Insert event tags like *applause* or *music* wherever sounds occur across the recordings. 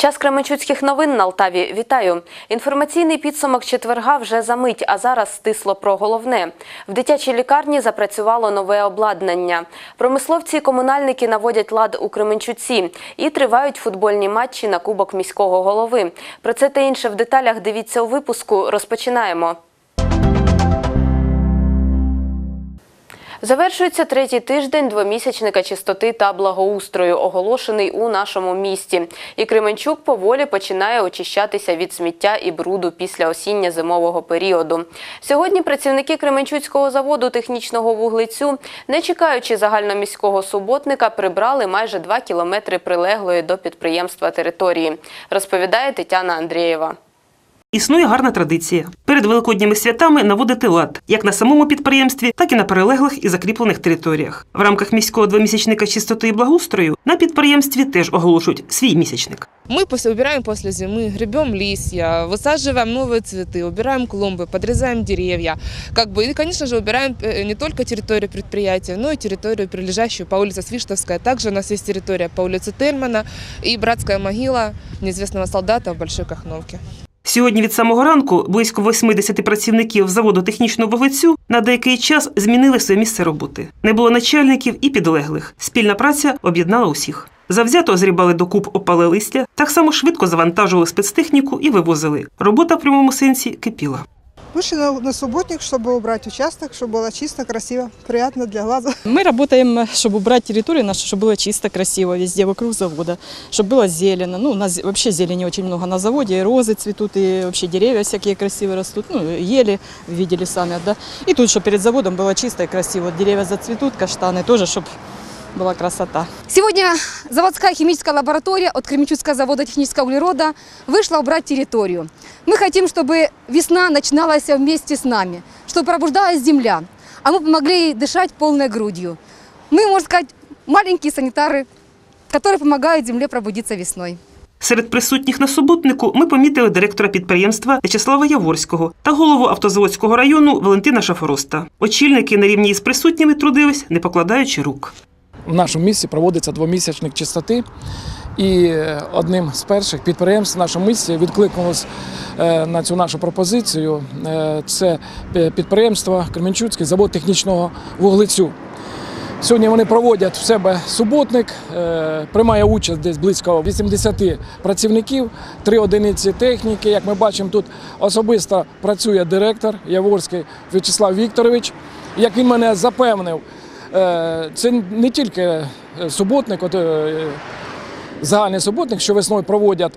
Час Кременчуцьких новин на Алтаві. Вітаю. Інформаційний підсумок четверга вже за мить, а зараз стисло про головне. В дитячій лікарні запрацювало нове обладнання. Промисловці і комунальники наводять лад у Кременчуці і тривають футбольні матчі на Кубок міського голови. Про це та інше в деталях дивіться у випуску. Розпочинаємо. Завершується третій тиждень двомісячника чистоти та благоустрою, оголошений у нашому місті. І Кременчук поволі починає очищатися від сміття і бруду після осінньо-зимового періоду. Сьогодні працівники Кременчуцького заводу технічного вуглецю, не чекаючи загальноміського суботника, прибрали майже два кілометри прилеглої до підприємства території, розповідає Тетяна Андрієва. Існує гарна традиція перед великодніми святами наводити лад як на самому підприємстві, так і на перелеглих і закріплених територіях. В рамках міського двомісячника чистоти і благоустрою на підприємстві теж оголошують свій місячник. Мы после, убираем после зимы, гребем листья, высаживаем новые цветы, убираем клумбы, подрезаем деревья. Как бы, и, конечно же, убираем э, не только территорию предприятия, но и территорию, прилежащую по улице Свиштовская. Также у нас есть территория по улице Тельмана и братская могила неизвестного солдата в Большой Кахновке. Сьогодні від самого ранку близько 80 працівників заводу технічного вуглецю на деякий час змінили своє місце роботи. Не було начальників і підлеглих. Спільна праця об'єднала усіх. Завзято зрібали докуп опале листя, так само швидко завантажували спецтехніку і вивозили. Робота в прямому сенсі кипіла. Вышли на, на субботник, чтобы убрать участок, чтобы было чисто, красиво, приятно для глаза. *laughs* Мы работаем, чтобы убрать территорию нашу, чтобы было чисто, красиво везде вокруг завода, чтобы было зелено. Ну, у нас вообще зелени очень много на заводе, и розы цветут, и вообще деревья всякие красивые растут, ну, ели, видели сами, да. И тут, чтобы перед заводом было чисто и красиво, деревья зацветут, каштаны тоже, чтобы была красота. Сегодня заводская химическая лаборатория от Кременчугского завода технического углерода вышла убрать территорию. Мы хотим, чтобы весна начиналась вместе с нами, чтобы пробуждалась земля, а мы помогли ей дышать полной грудью. Мы, можно сказать, маленькие санитары, которые помогают земле пробудиться весной. Серед присутніх на суботнику ми помітили директора підприємства В'ячеслава Яворського та голову автозаводського району Валентина Шафороста. Очільники на рівні із присутніми трудились, не покладаючи рук. В нашому місті проводиться двомісячник чистоти. І е, одним з перших підприємств в нашому місті відкликнулось е, на цю нашу пропозицію. Е, Це підприємство Кременчуцький завод технічного вуглецю. Сьогодні вони проводять в себе суботник, приймає участь десь близько 80 працівників, три одиниці техніки. Як ми бачимо, тут особисто працює директор Яворський В'ячеслав Вікторович. Як він мене запевнив, це не тільки е, суботник, от, е, загальний суботник, що весною проводять.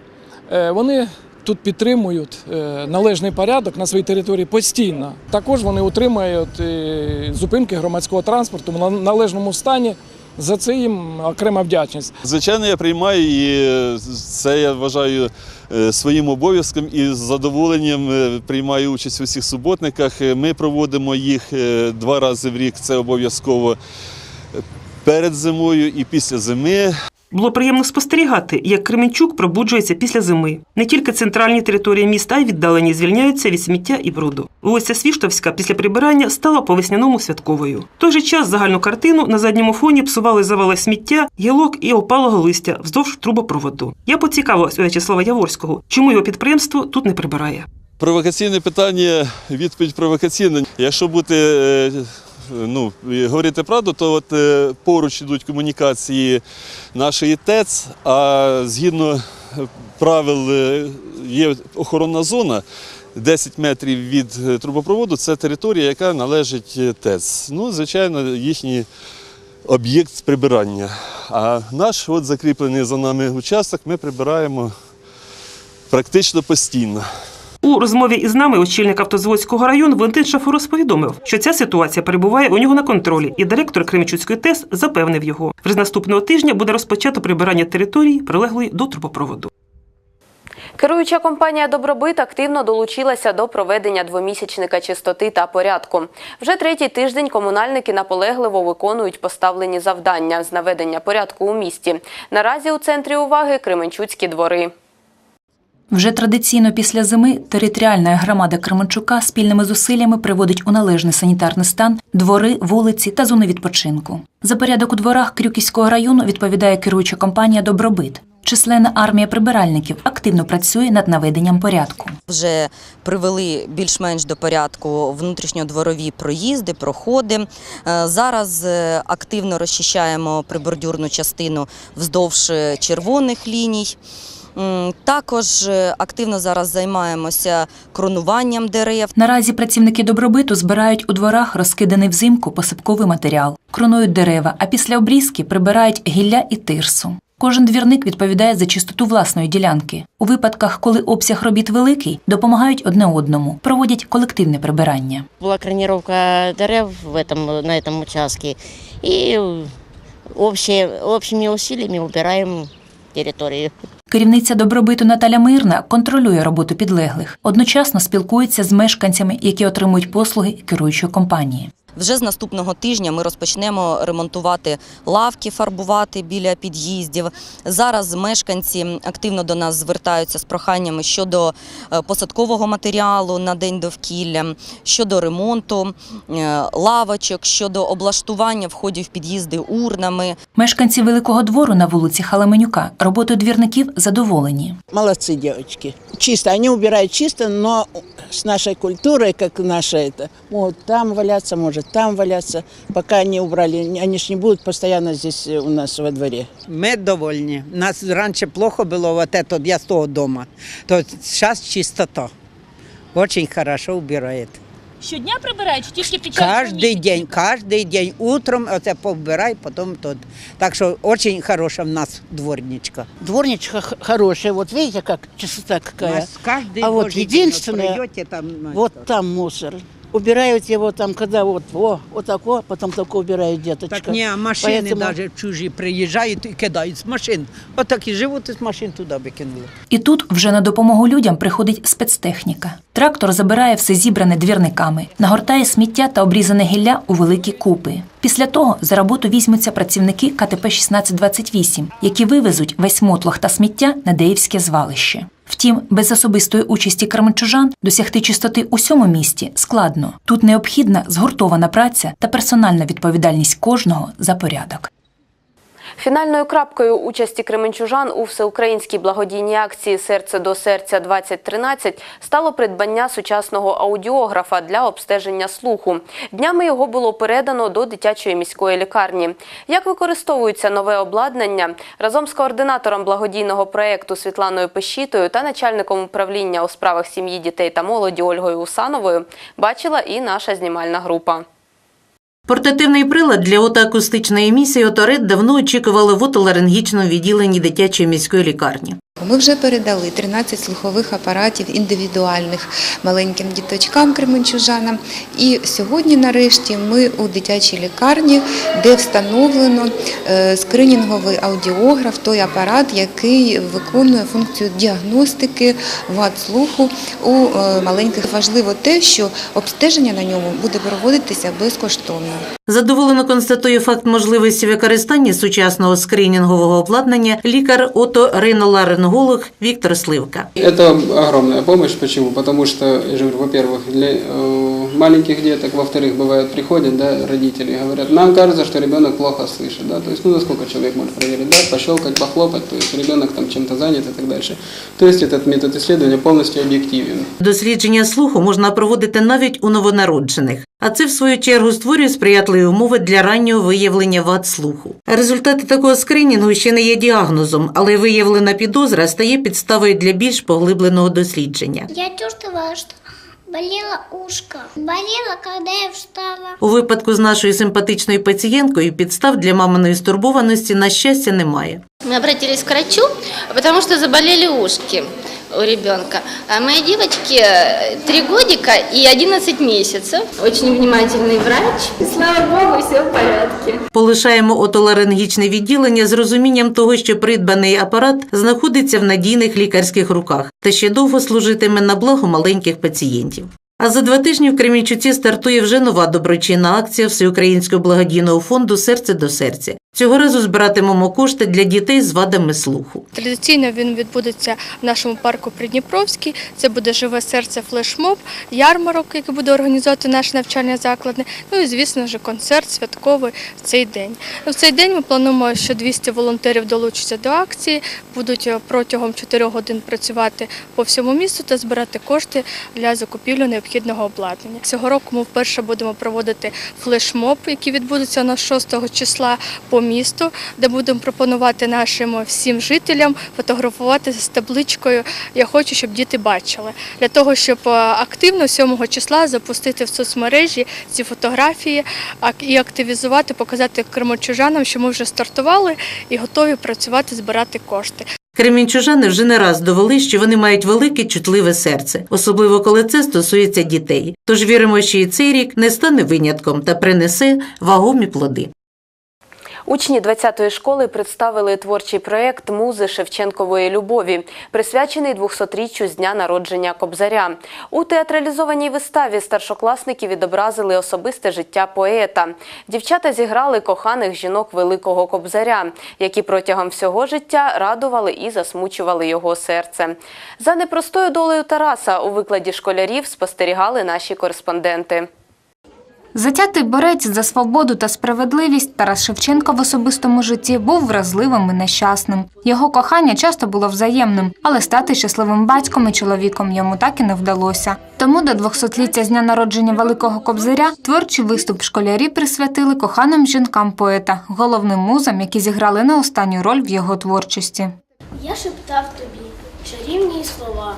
Е, Вони тут підтримують е, належний порядок на своїй території постійно. Також вони утримують е, зупинки громадського транспорту в на- належному стані. За це їм окрема вдячність. Звичайно, я приймаю і це я вважаю е, своїм обов'язком і з задоволенням е, приймаю участь у всіх суботниках. Е, Ми проводимо їх два рази в рік. Це обов'язково перед зимою і після зими. Було приємно спостерігати, як Кременчук пробуджується після зими. Не тільки центральні території міста, й віддалені звільняються від сміття і бруду. Вулиця Свіштовська після прибирання стала по весняному святковою. В той же час загальну картину на задньому фоні псували завали сміття, гілок і опалого листя вздовж трубопроводу. Я поцікавилась у В'ячеслава Яворського, чому його підприємство тут не прибирає. Провокаційне питання, відповідь провокаційна. Якщо бути е, ну, говорити правду, то от е, поруч йдуть комунікації нашої ТЕЦ, а згідно правил е, є охоронна зона. 10 метрів від е, трубопроводу це територія, яка належить е, ТЕЦ. Ну, звичайно, їхній об'єкт прибирання. А наш от закріплений за нами участок ми прибираємо практично постійно. У розмові із нами очільник автозводського району Валентин Шафорос повідомив, що ця ситуація перебуває у нього на контролі, і директор Кременчуцької ТЕС запевнив його. Вже з наступного тижня буде розпочато прибирання території, прилеглої до трубопроводу. Керуюча компанія Добробит активно долучилася до проведення двомісячника чистоти та порядку. Вже третій тиждень комунальники наполегливо виконують поставлені завдання з наведення порядку у місті. Наразі у центрі уваги Кременчуцькі двори. Вже традиційно після зими територіальна громада Кременчука спільними зусиллями приводить у належний санітарний стан двори, вулиці та зони відпочинку. За порядок у дворах Крюківського району відповідає керуюча компанія Добробит. Численна армія прибиральників активно працює над наведенням порядку. Вже привели більш-менш до порядку внутрішньодворові проїзди, проходи. Е, Зараз е, активно розчищаємо прибордюрну частину вздовж червоних ліній. Також е, активно зараз займаємося кронуванням дерев. Наразі працівники добробиту збирають у дворах розкиданий взимку посипковий матеріал, кронують дерева, а після обрізки прибирають гілля і тирсу. Кожен двірник відповідає за чистоту власної ділянки. У випадках, коли обсяг робіт великий, допомагають одне одному, проводять колективне прибирання. Була кроніровка дерев в этом, на участке. И общие, общими усилиями убираем территорию. Керівниця добробиту Наталя Мирна контролює роботу підлеглих, одночасно спілкується з мешканцями, які отримують послуги керуючої компанії. Вже з наступного тижня ми розпочнемо ремонтувати лавки, фарбувати біля під'їздів. Зараз мешканці активно до нас звертаються з проханнями щодо е, посадкового матеріалу на день довкілля, щодо ремонту е, лавочок, щодо облаштування входів в під'їзди урнами. Мешканці великого двору на вулиці Халаменюка роботою двірників задоволені. Молодцы девочки. Чисто. Они убирают чисто, но с нашей культурой, как наша это, могут там валяться, может там валяться. Пока они убрали, они ж не будут постоянно здесь э, у нас во дворе. Ми довольні. У нас раніше плохо було, вот это, я з того дома. То зараз чистота. Очень хорошо убирает. Щодня прибирають, чи тільки під час Кожний день, кожний день. Утром оце повбирай, потім тут. Так що дуже хороша в нас дворничка. Дворничка х- хорошая, вот видите, как чистота У какая. нас кожний А вот божий день единственное, пройдете, там, ну, Вот там мусор. Убирают его там, когда вот, о, вот такое, потом такое убирают деточка. Так ні, машини Поэтому- навіть чужі приїжджають і кидають з машин. Отак і живуть з машин туди викинули. І тут вже на допомогу людям приходить спецтехніка. Трактор забирає все зібране двірниками, нагортає сміття та обрізане гілля у великі купи. Після того за роботу візьмуться працівники КТП 1628, які вивезуть весь мотлох та сміття на Деївське звалище. Втім, без особистої участі кременчужан досягти чистоти у всьому місті складно. Тут необхідна згуртована праця та персональна відповідальність кожного за порядок. Фінальною крапкою участі кременчужан у всеукраїнській благодійній акції Серце до серця 2013 стало придбання сучасного аудіографа для обстеження слуху. Днями його було передано до дитячої міської лікарні. Як використовується нове обладнання разом з координатором благодійного проєкту Світланою Пещітою та начальником управління у справах сім'ї, дітей та молоді Ольгою Усановою бачила і наша знімальна група. Портативний прилад для отоакустичної емісії «Оторет» давно очікували в отоларингічному відділенні дитячої міської лікарні. Ми вже передали 13 слухових апаратів індивідуальних маленьким діточкам кременчужанам. І сьогодні, нарешті, ми у дитячій лікарні, де встановлено е, скринінговий аудіограф, той апарат, який виконує функцію діагностики вад слуху у е, маленьких. Важливо те, що обстеження на ньому буде проводитися безкоштовно. Задоволено констатує факт можливості використання сучасного скринінгового обладнання лікар-оториноларинголог Віктор Сливка. Это огромная помощь. Почему? Потому что, я же говорю, во-первых, для э, маленьких деток, во-вторых, бывает, приходят да, родители и говорят, нам кажется, что ребенок плохо слышит. Да? То есть, ну, насколько человек может проверить, да, пощелкать, похлопать, то есть ребенок там чем-то занят и так дальше. То есть этот метод исследования полностью объективен. Дослідження слуху можна проводити навіть у новонароджених, а це в свою чергу створює сприятливі умови для раннього виявлення вад слуху. Результати такого скринінгу ще не є діагнозом, але виявлена підозра стає підставою для більш поглибленого дослідження. Я чувствовала, что болело ушко. Болело, коли я встала. У випадку з нашою симпатичною пацієнткою підстав для маминої стурбованості на щастя немає. Ми обратились к врачу, потому що заболіли ушки у ребенка. А моей девочке 3 годика и 11 месяцев. Очень внимательный врач. Слава богу, все в порядке. Полишаємо отоларингічне відділення з розумінням того, що придбаний апарат знаходиться в надійних лікарських руках та ще довго служитиме на благо маленьких пацієнтів. А за два тижні в Кремінчуці стартує вже нова доброчинна акція Всеукраїнського благодійного фонду Серце до серця. Цього разу збиратимемо кошти для дітей з вадами слуху. Традиційно він відбудеться в нашому парку Придніпровський. Це буде живе серце флешмоб, ярмарок, який буде організовувати наш навчальний заклад. Ну і звісно ж концерт святковий в цей день. Ну, В цей день ми плануємо, що 200 волонтерів долучаться до акції, будуть е, протягом 4 годин працювати по всьому місту та збирати кошти для закупівлі необхідного обладнання. Цього року ми вперше будемо проводити флешмоб, який відбудеться на 6 числа по місту, де будемо пропонувати нашим всім жителям фотографуватися з табличкою Я хочу, щоб діти бачили. Для того, щоб е, активно 7 числа запустити в соцмережі ці фотографії і активізувати, показати кримочужанам, що ми вже стартували і готові працювати, збирати кошти. Кремінчужани вже не раз довели, що вони мають велике чутливе серце, особливо коли це стосується дітей. Тож віримо, що і цей рік не стане винятком та принесе вагомі плоди. Учні 20-ї школи представили творчий проєкт Музи Шевченкової любові, присвячений 200-річчю з дня народження Кобзаря. У театралізованій виставі старшокласники відобразили особисте життя поета. Дівчата зіграли коханих жінок великого Кобзаря, які протягом всього життя радували і засмучували його серце. За непростою долею Тараса у викладі школярів спостерігали наші кореспонденти. Затятий борець за свободу та справедливість Тарас Шевченко в особистому житті був вразливим і нещасним. Його кохання часто було взаємним, але стати щасливим батьком і чоловіком йому так і не вдалося. Тому до 200-ліття з дня народження Великого Кобзаря творчий виступ школярі присвятили коханим жінкам поета, головним музам, які зіграли не останню роль в його творчості. Я шептав тобі чарівні слова,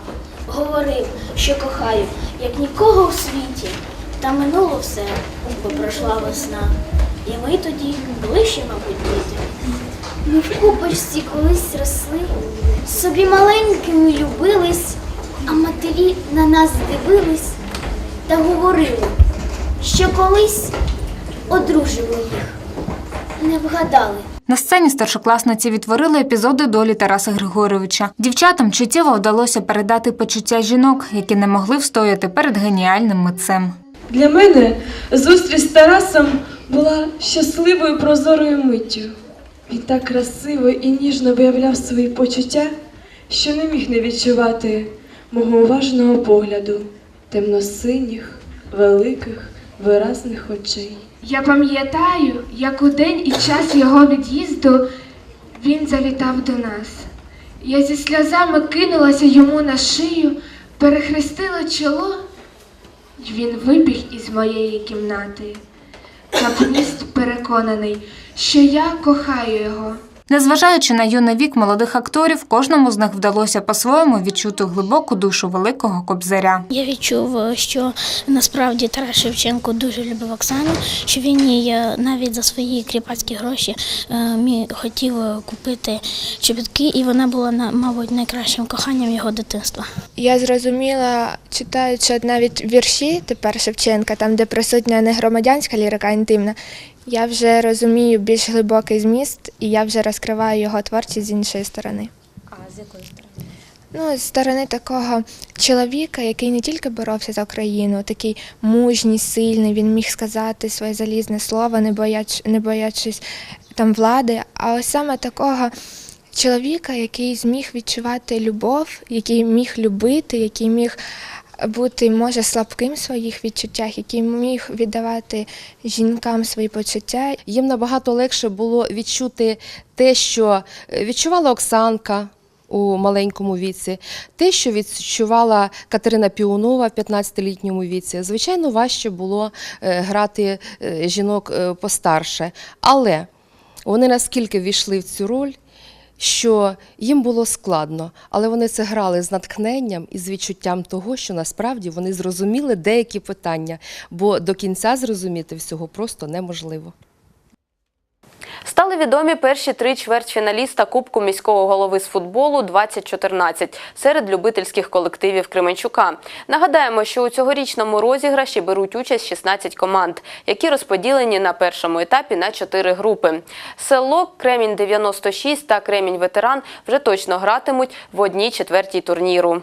говорив, що кохаю, як нікого у світі. Та минуло все, бо пройшла весна. І ми тоді були ще, мабуть, діти. Ми в купочці колись росли, собі маленькими любились, а матері на нас дивились та говорили, що колись одружили їх. Не вгадали. На сцені старшокласниці відтворили епізоди долі Тараса Григоровича. Дівчатам чуттєво вдалося передати почуття жінок, які не могли встояти перед геніальним митцем. Для мене зустріч з Тарасом була щасливою прозорою миттю. Він так красиво і ніжно виявляв свої почуття, що не міг не відчувати мого уважного погляду, темно-синіх, великих, виразних очей. Я пам'ятаю, як у день і час його від'їзду він завітав до нас. Я зі сльозами кинулася йому на шию, перехрестила чоло, він вибіг із моєї кімнати. Капніст переконаний, що я кохаю його. Незважаючи на юний вік молодих акторів, кожному з них вдалося по-своєму відчути глибоку душу великого кобзаря. Я відчув, що насправді Тарас Шевченко дуже любив Оксану, що він їй навіть за свої кріпацькі гроші е, хотів купити чобітки, і вона була на- мабуть найкращим коханням його дитинства. Я зрозуміла, читаючи навіть вірші тепер Шевченка, там де присутня не громадянська лірика, а інтимна, я вже розумію більш глибокий зміст, і я вже розкриваю його творчість з іншої сторони. А з якої сторони? Ну, з сторони такого чоловіка, який не тільки боровся за Україну, такий мужній, сильний, він міг сказати своє залізне слово, не бояч, не боячись там влади. А ось саме такого чоловіка, який зміг відчувати любов, який міг любити, який міг бути, може, слабким в своїх відчуттях, який міг віддавати жінкам свої почуття. Їм набагато легше було відчути те, що е, відчувала Оксанка у маленькому віці, те, що відчувала Катерина Піонова в 15-літньому віці. Звичайно, важче було е, грати е, жінок постарше. Але вони наскільки війшли в цю роль. Що їм було складно, але вони це грали з натхненням і з відчуттям того, що насправді вони зрозуміли деякі питання, бо до кінця зрозуміти всього просто неможливо. Стали відомі перші три чвертьфіналіста Кубку міського голови з футболу 2014 серед любительських колективів Кременчука. Нагадаємо, що у цьогорічному розіграші беруть участь 16 команд, які розподілені на першому етапі на чотири групи. Село Кремінь 96 та Кремінь Ветеран вже точно гратимуть в одній четвертій турніру.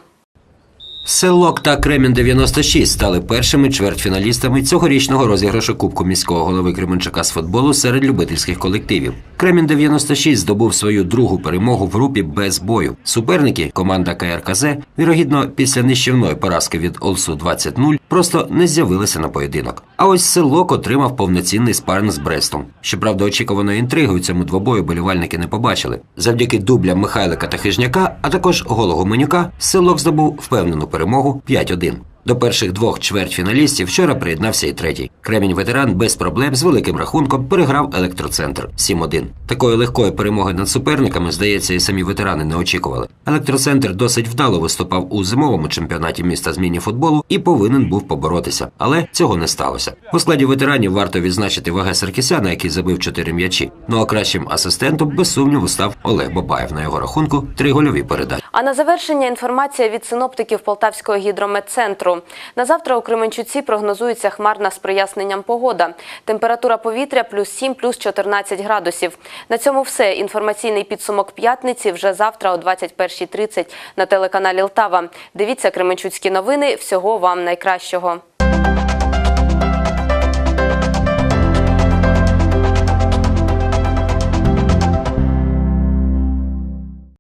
Селок та Кремін 96 стали першими чвертьфіналістами цьогорічного розіграшу Кубку міського голови Кременчука з футболу серед любительських колективів. Кремін 96 здобув свою другу перемогу в групі без бою. Суперники, команда КРКЗ, вірогідно, після нищівної поразки від Олсу 20-0, просто не з'явилися на поєдинок. А ось селок отримав повноцінний спаринг з Брестом. Щоправда, очікуваної інтриги у цьому двобою болівальники не побачили. Завдяки дублям Михайлика та Хижняка, а також голого Менюка, селок здобув впевнену перемогу 5-1. До перших двох чвертьфіналістів вчора приєднався і третій. Кремінь ветеран без проблем з великим рахунком переграв електроцентр 7-1. Такої легкої перемоги над суперниками, здається, і самі ветерани не очікували. Електроцентр досить вдало виступав у зимовому чемпіонаті міста з міні-футболу і повинен був поборотися, але цього не сталося. У складі ветеранів варто відзначити Ваге Саркісяна, який забив чотири м'ячі. Ну а кращим асистентом без сумніву став Олег Бабаєв. На його рахунку три гольові передачі. А на завершення інформація від синоптиків Полтавського гідрометцентру. На завтра у Кременчуці прогнозується хмарна з проясненням погода. Температура повітря плюс 7, плюс 14 градусів. На цьому все. Інформаційний підсумок п'ятниці вже завтра о 21.30 на телеканалі Лтава. Дивіться Кременчуцькі новини. Всього вам найкращого.